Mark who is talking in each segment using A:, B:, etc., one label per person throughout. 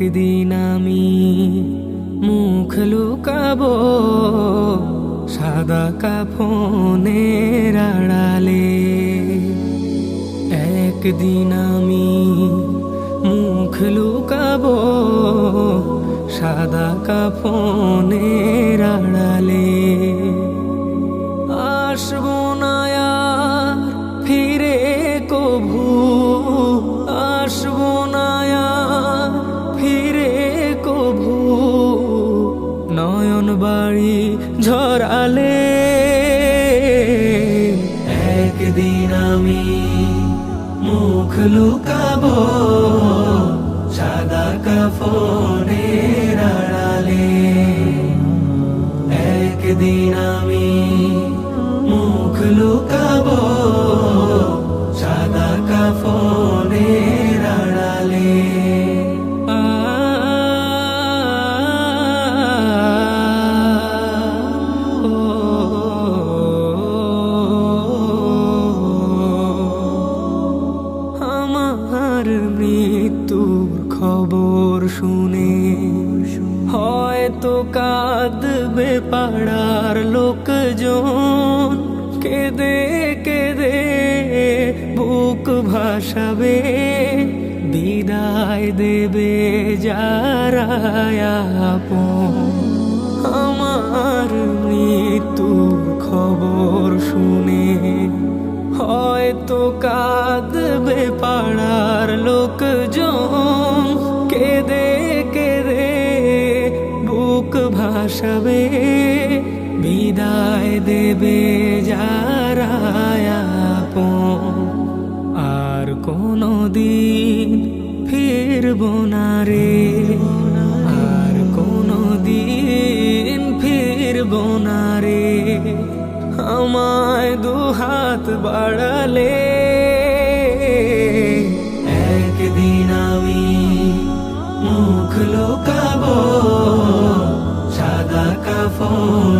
A: একদিন আমি মুখ লুকাবো সাদা কাফনের আড়ালে। একদিন আমি মুখ লুকাবো সাদা কাফনের আড়ালে। আসব না বাড়ি ঝরালে। একদিন আমি মুখ লুকাবো সাদা কাপড়ে আড়ালে। আমার মৃত্যুর খবর শুনে হয়তো কাঁদবে পাড়ার লোকজন। কেঁদে কেঁদে বুক ভাসাবে, বিদায় দেবে যারা আমার মৃত্যুর খবর শুনে হয়তো কাঁদবে ভাসাবে বিদায় দেবে যারা আর কোনো দিন ফিরব না রে। আর কোনো দিন ফিরব না রে। আমায় দুহাত বাড়ালে সাদা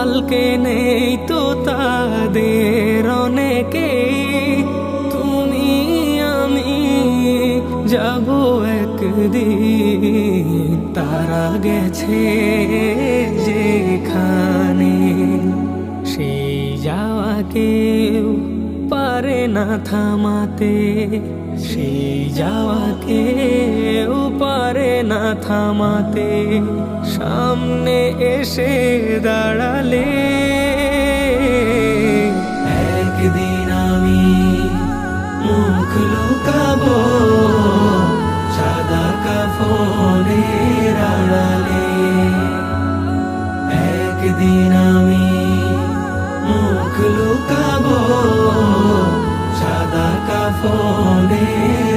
A: কালকে নেই তো তাদের অনেকে। তুমি আমি যাব একদিন তারা গেছে। পারে না থামাতে, সেই যাওয়া কেউ পারে না থামাতে, সামনে এসে দাঁড়ালে। একদিন আমি মুখ লুকাবো, সাদা কাফনের আড়ালে একদিন আমি সাদা